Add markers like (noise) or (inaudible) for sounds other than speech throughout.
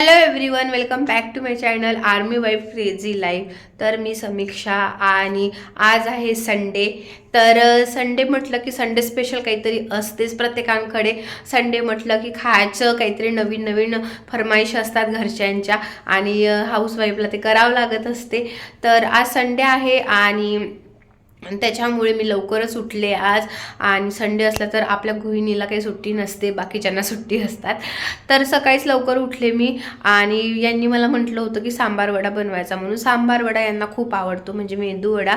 Hello everyone welcome back to my channel army wife crazy life तर मी समीक्षा आणि आज आहे संडे तर संडे म्हटलं की संडे स्पेशल काहीतरी असतेच प्रत्येकांकडे. संडे म्हटलं की खायचं काहीतरी नवीन नवीन फरमाईश असतात घरच्यांच्या आणि हाऊसवाईफला ते करावं लागत असते. तर आज संडे आहे आणि त्याच्यामुळे मी लवकरच उठले आज. आणि संडे असला तर आपल्या गृहिणीला काही सुट्टी नसते बाकीच्यांना सुट्टी असतात. तर सकाळीच लवकर उठले मी. आणि यांनी मला म्हटलं होतं की सांबार वडा बनवायचा म्हणून. सांबार वडा यांना खूप आवडतो म्हणजे मेंदू वडा.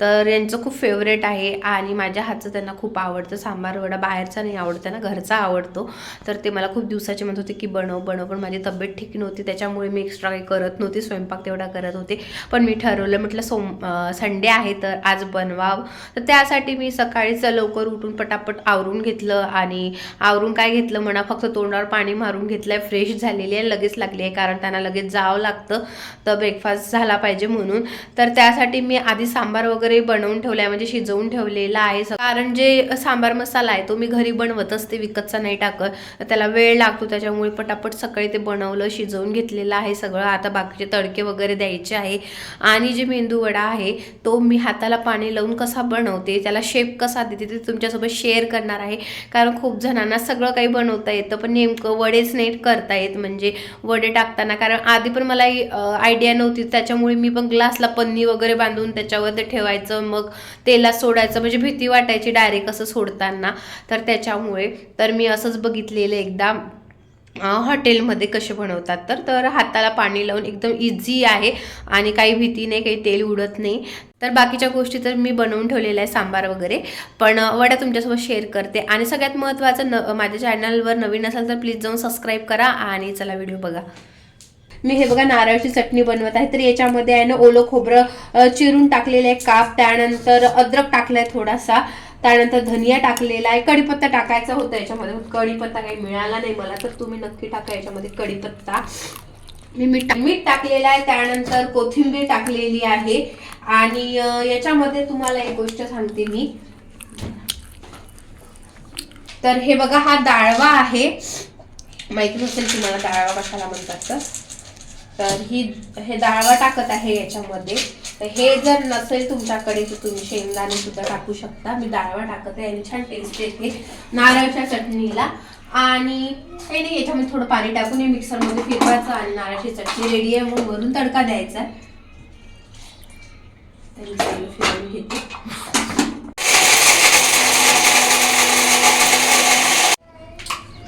तर यांचं खूप फेवरेट आहे आणि माझ्या हातचं त्यांना खूप आवडतं. सांबार वडा बाहेरचा नाही आवडत त्यांना घरचा आवडतो. तर ते मला खूप दिवसाचे म्हणत होते की बनव बनव पण माझी तब्येत ठीक नव्हती. त्याच्यामुळे मी एक्स्ट्रा काही करत नव्हती स्वयंपाक तेवढा करत होते. पण मी ठरवलं म्हटलं सोम संडे आहे तर आज बनवावं. तर त्यासाठी मी सकाळीच लवकर उठून पटापट आवरून घेतलं आणि आवरून काय घेतलं म्हणा फक्त तोंडावर पाणी मारून घेतलं आहे फ्रेश झालेली आहे लगेच लागली आहे कारण त्यांना लगेच जावं लागतं. तर ब्रेकफास्ट झाला पाहिजे म्हणून. तर त्यासाठी मी आधी सांबार वगैरे बनवून ठेवला आहे म्हणजे शिजवून ठेवलेला आहे. कारण जे सांबार मसाला आहे तो मी घरी बनवत असते विकतचा नाही टाकत. त्याला वेळ लागतो त्याच्यामुळे पटापट सकाळी ते बनवलं शिजवून घेतलेलं आहे सगळं. आता बाकीचे तडके वगैरे द्यायचे आहे. आणि जे मेंदू वडा आहे तो मी हाताला पाणी लावून कसा बनवते त्याला शेप कसा देते ते तुमच्यासोबत शेअर करणार आहे. कारण खूप जणांना सगळं काही बनवता येतं पण नेमकं वडेच नाही करता येत म्हणजे वडे टाकताना. कारण आधी पण मला आयडिया नव्हती त्याच्यामुळे मी पण ग्लासला पन्नी वगैरे बांधून त्याच्यावर ते ठेवायचं मग तेला सोडायचं म्हणजे भीती वाटायची डायरेक्ट असं सोडताना. तर त्याच्यामुळे तर मी असंच बघितलेलं एकदा. हॉटेलमध्ये कसे बनवतात तर तर हाताला पाणी लावून एकदम इझी आहे आणि काही भीती नाही काही तेल उडत नाही. तर बाकीच्या गोष्टी तर मी बनवून ठेवलेल्या आहे सांबार वगैरे. पण वड्या तुमच्यासोबत शेअर करते. आणि सगळ्यात महत्त्वाचं न माझ्या चॅनलवर नवीन असाल तर प्लीज जाऊन सबस्क्राईब करा आणि चला व्हिडिओ बघा. मी हे बघा नारळाची चटणी बनवत आहे तर याच्यामध्ये आहे ना ओलं खोबरं चिरून टाकलेलं आहे काप त्यानंतर अद्रक टाकलाय थोडासा. त्यानंतर धनिया टाकलेला आहे कढीपत्ता टाकायचा होता याच्यामध्ये. कढीपत्ता काही मिळाला नाही मला तर तुम्ही नक्की टाका याच्यामध्ये कढीपत्ता. मी मीठ मीठ टाकलेलं आहे त्यानंतर कोथिंबीर टाकलेली आहे. आणि याच्यामध्ये तुम्हाला एक गोष्ट सांगते मी. तर हे बघा हा डाळवा आहे. माहिती नसेल तुम्हाला डाळवा कशाला म्हणतात तर. तर ही हे डाळवा टाकत आहे याच्यामध्ये. तर हे जर नसेल तुमच्याकडे तर तुम्ही शेंगदाणे सुद्धा टाकू शकता. मी डाळवा टाकत आहे आणि छान टेस्ट येते नारळच्या चटणीला. आणि काही नाही याच्यामध्ये थोडं पाणी टाकून हे मिक्सरमध्ये फिरवायचं आणि नारळाची चटणी रेडी आहे. मग वरून तडका द्यायचा. फिरवून घेते.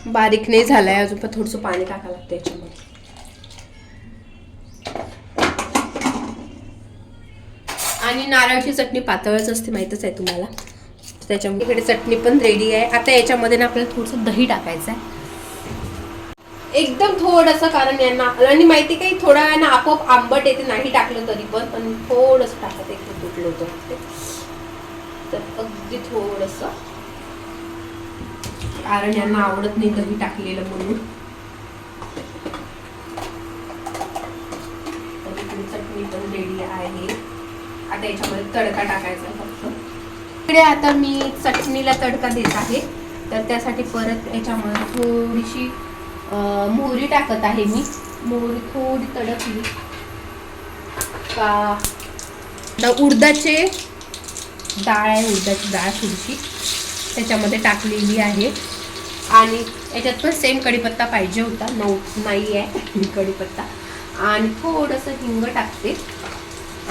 बारीक नाही झालाय अजून पण थोडंसं पाणी टाकावं लागतं याच्यामध्ये. आणि नारळाची चटणी पातळच असते माहीतच आहे तुम्हाला. त्याच्यामुळे इकडे चटणी पण रेडी आहे. आता याच्यामध्ये ना आपल्याला थोडंसं दही टाकायचं आहे एकदम थोडंसं कारण यांना आणि माहिती काही थोड्या वेळानं आपोआप आंबट येते नाही टाकलं तरी पण पण थोडंसं टाकत एकदम तुटलं होतं ते. तर अगदी थोडंसं. कारण यांना आवडत नाही दही टाकलेलं म्हणून. चटणी पण रेडी आहे. आता याच्यामध्ये तडका टाकायचा फक्त. इकडे आता मी चटणीला तडका देत आहे. तर त्यासाठी परत याच्यामध्ये थोडीशी मोहरी टाकत आहे मी. मोहरी थोडी तडकली. का? उडदाचे डाळ आहे उडदाची डाळ थोडीशी. त्याच्यामध्ये टाकलेली आहे. आणि याच्यात पण सेम कढीपत्ता पाहिजे होता. नऊ नाही आहे (laughs) कढीपत्ता. आणि थोडंसं हिंग टाकते.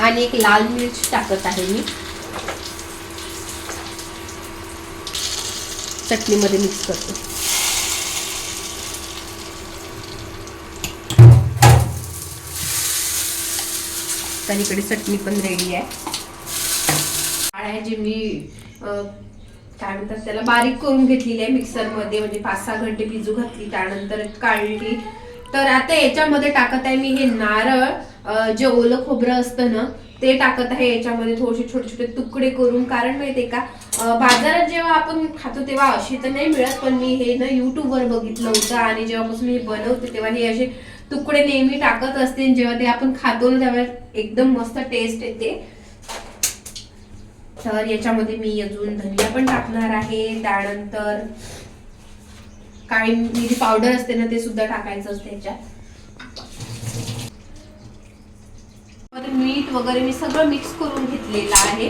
आणि एक लाल मिर्च टाकत आहे मी. चटणीमध्ये मिक्स करते. तर इकडे चटणी पण रेडी आहे. डाळ आहे जी मी काय म्हणतात त्याला बारीक करून घेतलेली आहे मिक्सरमध्ये म्हणजे पाच सहा घंटे भिजू घातली. त्यानंतर काढली तर आता याच्यामध्ये टाकत आहे मी हे नारळ जे ओलं खोबरं असतं ना ते टाकत आहे. याच्यामध्ये थोडेसे छोटे छोटे तुकडे करून कारण माहितीये का बाजारात जेव्हा आपण खातो तेव्हा अशी तर नाही मिळत पण मी हे ना युट्यूबवर बघितलं होतं आणि जेव्हापासून मी हे बनवते तेव्हा हे असे तुकडे नेहमी टाकत असते जेव्हा ते आपण खातो ना तेव्हा एकदम मस्त टेस्ट येते. तर याच्यामध्ये मी अजून धनिया पण टाकणार आहे. त्यानंतर काळी मिरी पावडर असते ना ते सुद्धा टाकायचं असते ह्याच्यात. मीठ वगैरे मी सगळं मिक्स करून घेतलेलं आहे.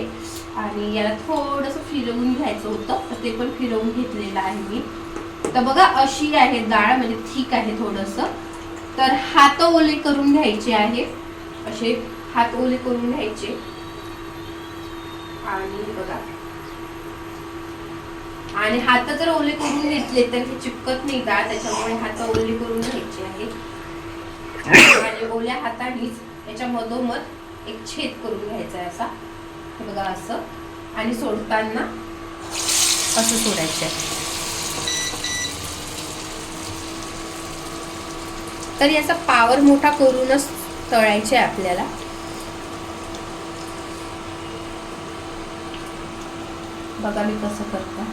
आणि याला थोडस फिरवून घ्यायचं होतं ते पण फिरवून घेतलेलं आहे मी. तर बघा अशी आहे डाळ म्हणजे ठीक आहे थोडस. तर हात ओले करून घ्यायचे आहे. असे हात ओले करून घ्यायचे. आणि बघा आणि हात जर ओले करून घेतले तर हे चिपकत नाही का? त्याच्यामुळे हात ओले करून घ्यायचे आहे. आणि ओल्या हातानेच याच्या मधोमध एक छेद करून घ्यायचा आहे असा. बघा असं. आणि सोडताना असं सोडायचं आहे. तर याचा पावर मोठा करूनच तळायचे आपल्याला. बघा मी कसं करता.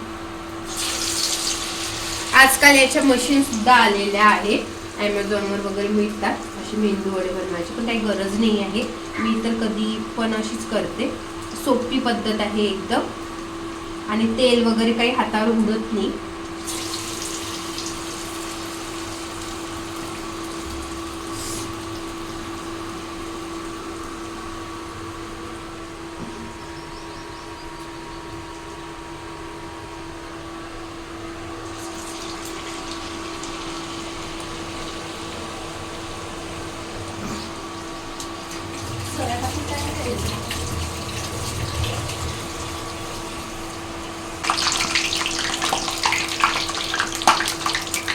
आजकाल याच्या मशीन सुद्धा आलेल्या आहेत. ॲमेझॉनवर वगैरे मिळतात. अशी मेंदू वडे बनवायची पण काही गरज नाही आहे. मी तर कधी पण अशीच करते. सोपी पद्धत आहे एकदम. आणि तेल वगैरे काही हातावर उडत नाही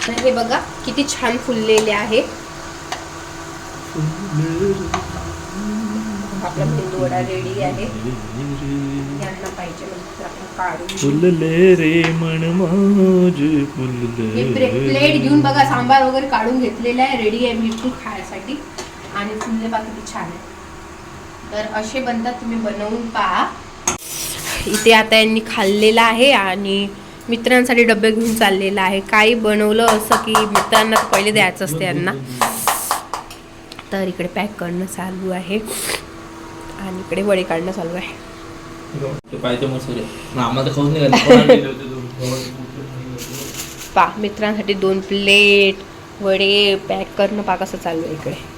तर हे बघा किती छान फुललेले आहे. आपला मेंदू वडा रेडी आहे. यांना पाहिजे म्हणजे आपण काढून फुलले रे मन माझ प्लेट घेऊन बघा सांबार वगैरे काढून घेतलेला आहे रेडी आहे बिलकुल खाण्यासाठी. आणि फुलले बघा किती छान आहे. तर असे बनतात तुम्ही बनवून पहा. इथे आता यांनी खाल्लेलं आहे आणि मित्रांसाठी डबे घेऊन चाललेला आहे. काही बनवलं असं की मित्रांना पहिले द्यायचं असते यांना. तर इकडे पॅक करणं चालू आहे. आणि इकडे वडे काढणं चालू आहे? पा मित्रांसाठी दोन प्लेट वडे पॅक करणं पा कसं चालू आहे इकडे.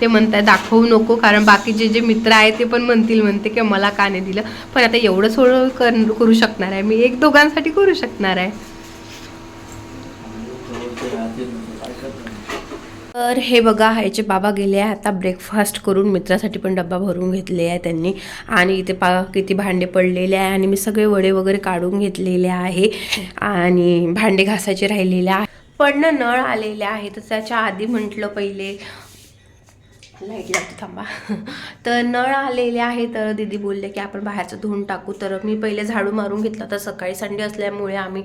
ते म्हणताय दाखवू नको कारण बाकीचे जे मित्र आहे ते पण म्हणतील म्हणते की मला का नाही दिलं. पण आता एवढं सोडं कर करू शकणार आहे. मी एक दोघांसाठी करू शकणार आहे. तर हे बघा ह्याचे बाबा गेले आहे आता ब्रेकफास्ट करून मित्रासाठी पण डब्बा भरून घेतले आहे त्यांनी. आणि इथे पा किती भांडे पडलेले आहे. आणि मी सगळे वडे वगैरे काढून घेतलेले आहे. आणि भांडे घासायचे राहिलेले आहे. पण नळ आलेले आहे तर त्याच्या आधी म्हटलं पहिले लाइट लागते थांबा. तर नळ आलेले आहे तर दीदी बोलले की आपण बाहेरचं धुवून टाकू. तर मी पहिले झाडू मारून घेतला तर सकाळी संडे असल्यामुळे आम्ही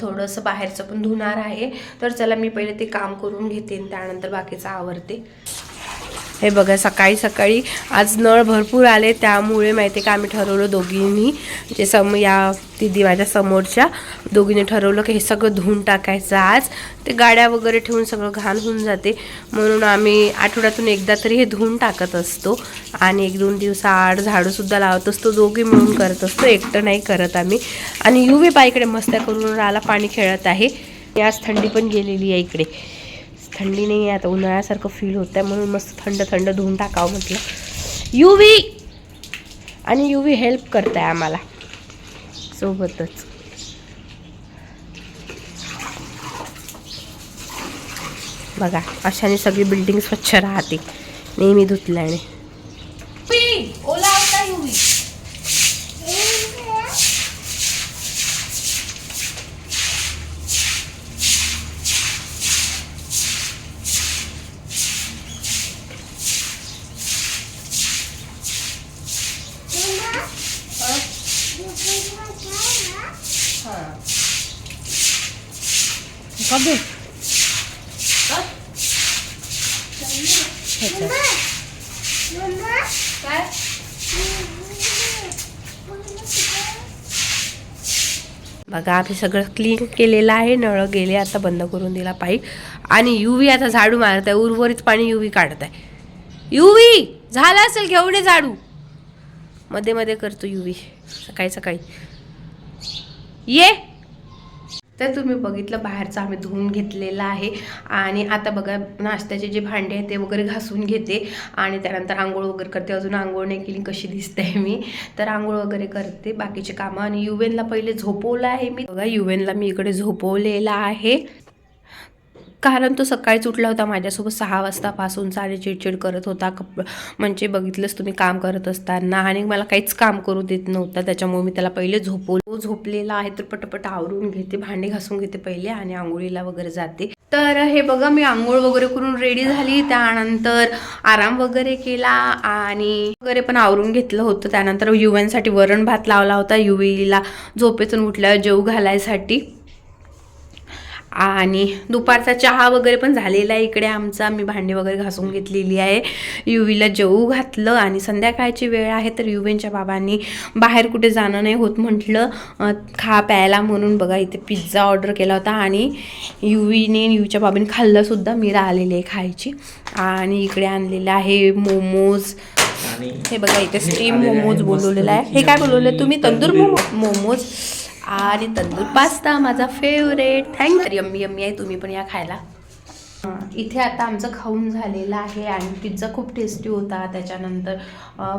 थोडंसं बाहेरचं पण धुणार आहे. तर चला मी पहिले ते काम करून घेते त्यानंतर बाकीचं आवरते. हे बघा सकाळी सकाळी आज नळ भरपूर आले त्यामुळे माहिती आहे का आम्ही ठरवलं दोघींनी जे सम या दिदी माझ्या समोरच्या दोघींनी ठरवलं की हे सगळं धुवून टाकायचं आज. ते गाड्या वगैरे ठेवून सगळं घाण होऊन जाते. म्हणून आम्ही आठवड्यातून एकदा तरी हे धुवून टाकत असतो आणि एक दोन दिवसाआड झाडूसुद्धा लावत असतो. दोघी मिळून करत असतो एकटं नाही करत आम्ही. आणि युवी बाईकडे मस्त्या करून राहिला पाणी खेळत आहे. आज थंडी पण गेलेली आहे इकडे. थंडी नाही आहे आता उन्हाळ्यासारखं फील होत आहे म्हणून मस्त थंड थंड धुवून टाकावं म्हटलं. यू वी आणि यू वी हेल्प करताय आम्हाला. सोबतच. बघा अशाने सगळी बिल्डिंग स्वच्छ राहते. नेहमी धुतल्याने ओला होता युवी कधी काय बघा आम्ही सगळं क्लीन केलेलं आहे. नळ गेले आता बंद करून दिला पाईप आणि युवी आता झाडू मारत आहे उर्वरित पाणी युवी काढत आहे युवी झालं असेल घेऊन ये झाडू? मध्ये मध्ये करतो युवी सकाळी सकाळी. ये! तर तुम्ही बघितलं बाहेरचं आम्ही धुवून घेतलेलं आहे. आणि आता बघा नाश्त्याचे जे भांडे आहेत ते वगैरे घासून घेते. आणि त्यानंतर आंघोळ वगैरे करते. अजून आंघोळ नाही केली कशी दिसते मी. तर आंघोळ वगैरे करते बाकीचे कामं. आणि युवेनला पहिले झोपवलं आहे मी. बघा युवेनला मी इकडे झोपवलेला आहे. कारण तो सकाळीच उठला होता माझ्यासोबत सहा वाजतापासून. सारे चिडचिड करत होता. कप म्हणजे बघितलंच तुम्ही काम करत असताना आणि मला काहीच काम करू देत नव्हता. त्याच्यामुळे मी त्याला पहिले झोपवलं. तो झोपलेला आहे तर पटपट आवरून घेते भांडे घासून घेते पहिले आणि आंघोळीला वगैरे जाते. तर हे बघा मी आंघोळ वगैरे करून रेडी झाली. त्यानंतर आराम वगैरे केला आणि वगैरे पण आवरून घेतलं होतं. त्यानंतर युवांसाठी वरण भात लावला होता. युवीला झोपेतून उठल्यावर जेव घालायसाठी. आणि दुपारचा चहा वगैरे पण झालेला आहे इकडे आमचा. मी भांडी वगैरे घासून घेतलेली आहे. युवीला जेवू घातलं आणि संध्याकाळची वेळ आहे तर युवींच्या बाबांनी बाहेर कुठे जाणं नाही होत म्हटलं. खा प्यायला म्हणून बघा इथे पिझ्झा ऑर्डर केला होता आणि युवीने युवीच्या बाबांनी खाल्लंसुद्धा मीरा आलेली आहे खायची. आणि इकडे आणलेलं आहे मोमोज. हे बघा इथे स्टीम मोमोज बोलवलेलं आहे. हे काय बोलवलं तुम्ही? तंदूर मोमो मोमोज? आणि तंदूर पास्ता माझा फेवरेट थँक यम्मी यम्मी आहे तुम्ही पण या खायला. इथे आता आमचं खाऊन झालेलं आहे आणि पिझ्झा खूप टेस्टी होता. त्याच्यानंतर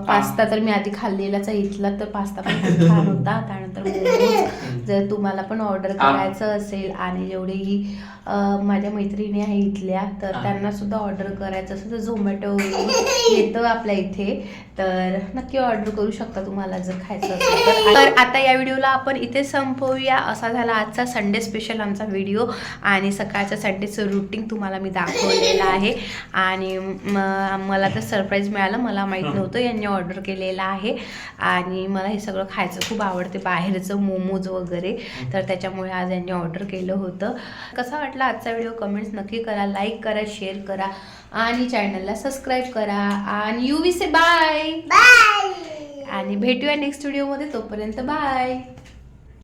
पास्ता तर मी आधी खाल्लेलाच आहे. इथला तर पास्ता पण खूप छान होता. त्यानंतर जर तुम्हाला पण ऑर्डर करायचं असेल आणि जेवढेही माझ्या मैत्रिणी आहे इथल्या तर त्यांना सुद्धा ऑर्डर करायचं असेल. तर झोमॅटो येतं आपल्या इथे. तर नक्की ऑर्डर करू शकता तुम्हाला जर खायचं असेल तर. (laughs) तर आता या व्हिडिओला आपण इथे संपवूया. असा झाला आजचा संडे स्पेशल आमचा व्हिडिओ आणि सकाळच्या संडेचं रुटीन तुम्हाला मी दाखवलेलं आहे. आणि मला तर सरप्राईज मिळालं. मला माहीत नव्हतं यांनी ऑर्डर केलेलं आहे. आणि मला हे सगळं खायचं खूप आवडते. बाहेरचं मोमोज वगैरे. तर त्याच्यामुळे आज यांनी ऑर्डर केलं होतं. कसा वाटला आजचा व्हिडिओ कमेंट्स नक्की करा. लाईक करा शेअर करा. आणि चॅनलला सबस्क्राईब करा आणि यू से बाय. बाय. आणि भेटूया नेक्स्ट व्हिडिओमध्ये तोपर्यंत बाय.